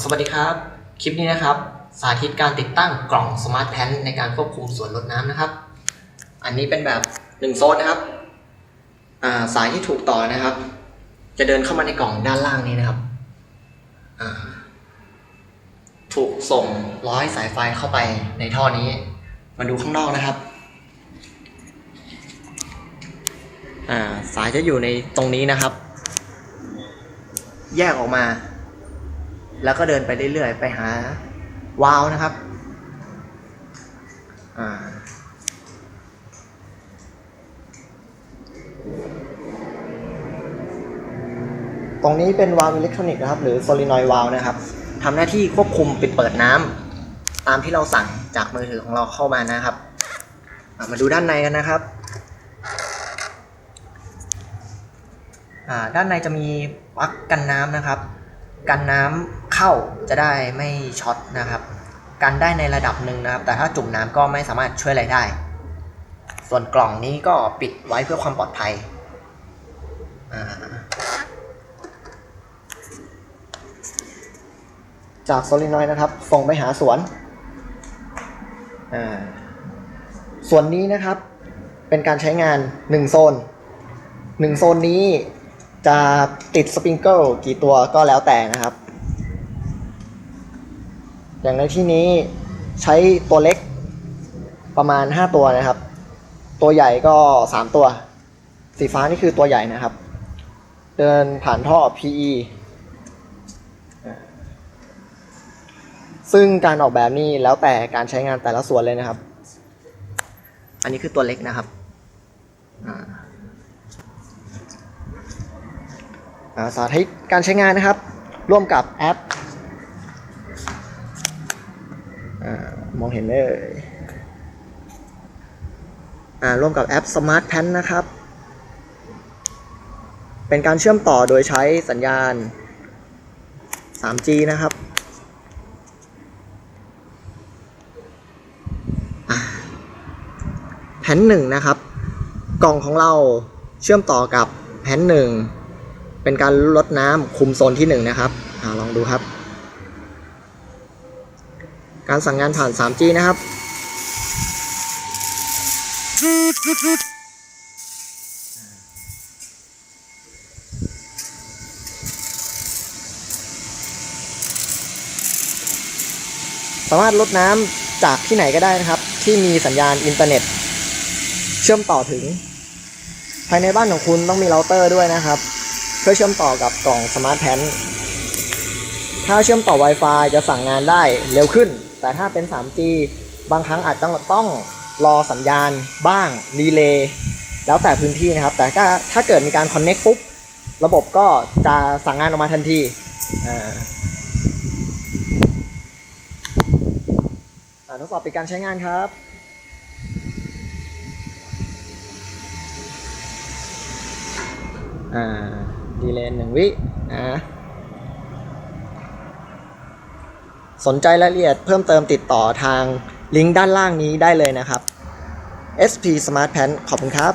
สวัสดีครับ คลิปนี้นะครับ สาธิตการติดตั้งกล่องสมาร์ทแพนในการควบคุมส่วนลดน้ำนะครับ อันนี้เป็นแบบหนึ่งโซนนะครับาสายที่ถูกต่อนะครับ จะเดินเข้ามาในกล่องด้านล่างนี้นะครับ ถูกส่งร้อยสายไฟเข้าไปในท่อนี้ มาดูข้างนอกนะครับาสายจะอยู่ในตรงนี้นะครับ แยกออกมา แล้วก็เดินไปเรื่อยๆ ไปหาวาล์วนะครับตรงนี้เป็นวาล์วอิเล็กทรอนิกส์นะครับ หรือโซลินอยวาล์วนะครับทำหน้าที่ควบคุมปิดเปิดน้ำตามที่เราสั่งจากมือถือของเราเข้ามานะครับมาดูด้านในกันนะครับด้านในจะมีปลั๊กกันน้ำนะครับ กันน้ำ เข้าจะได้ไม่ช็อตนะครับ กันได้ในระดับหนึ่งนะครับ แต่ถ้าจุ่มน้ำก็ไม่สามารถช่วยอะไรได้ ส่วนกล่องนี้ก็ปิดไว้เพื่อความปลอดภัยจากโซลินอยด์นะครับ ส่งไปหาสวนส่วนนี้นะครับ เป็นการใช้งาน 1 โซน 1 โซนนี้จะติดสปริงเกิลกี่ตัวก็แล้วแต่นะครับ อย่างในที่นี้ใช้ตัวเล็กประมาณ 5 ตัวนะครับ ตัวใหญ่ก็ 3 ตัว สีฟ้านี่คือตัวใหญ่นะครับ เดินผ่านท่อ PE ซึ่งการออกแบบนี่แล้วแต่การใช้งานแต่ละส่วนเลยนะครับ อันนี้คือตัวเล็กนะครับสาธิตการใช้งานนะครับ ร่วมกับแอป มองเห็นไหมเอ่ยร่วมกับแอป Smart Pen นะครับ เป็นการเชื่อมต่อโดยใช้สัญญาณ 3G นะครับแผ่นหนึ่งนะครับ กล่องของเราเชื่อมต่อกับแผ่นหนึ่งเป็นการลดน้ำคุมโซนที่1นะครับอลองดูครับ การสั่งงานผ่าน 3G นะครับ สามารถลดน้ำจากที่ไหนก็ได้นะครับ ที่มีสัญญาณอินเทอร์เน็ต เชื่อมต่อถึง ภายในบ้านของคุณต้องมีเราเตอร์ด้วยนะครับ เพื่อเชื่อมต่อกับกล่องสมาร์ทแพนถ้าเชื่อมต่อ Wi-Fi จะสั่งงานได้เร็วขึ้น แต่ถ้าเป็น 3G บางครั้งอาจต้องต้องรอสัญญาณบ้างรีเลย์แล้วแต่พื้นที่นะครับ แต่ถ้าถ้าเกิดมีการคอนเน็กปุ๊บ ระบบก็จะสั่งงานออกมาทันทีอ่าทดสอบป็นการใช้งานครับอ่าดีเลย์หนึ่งวินะ สนใจรายละเอียดเพิ่มเติมติดต่อทางลิงก์ด้านล่างนี้ได้เลยนะครับ SP Smart Pen ขอบคุณครับ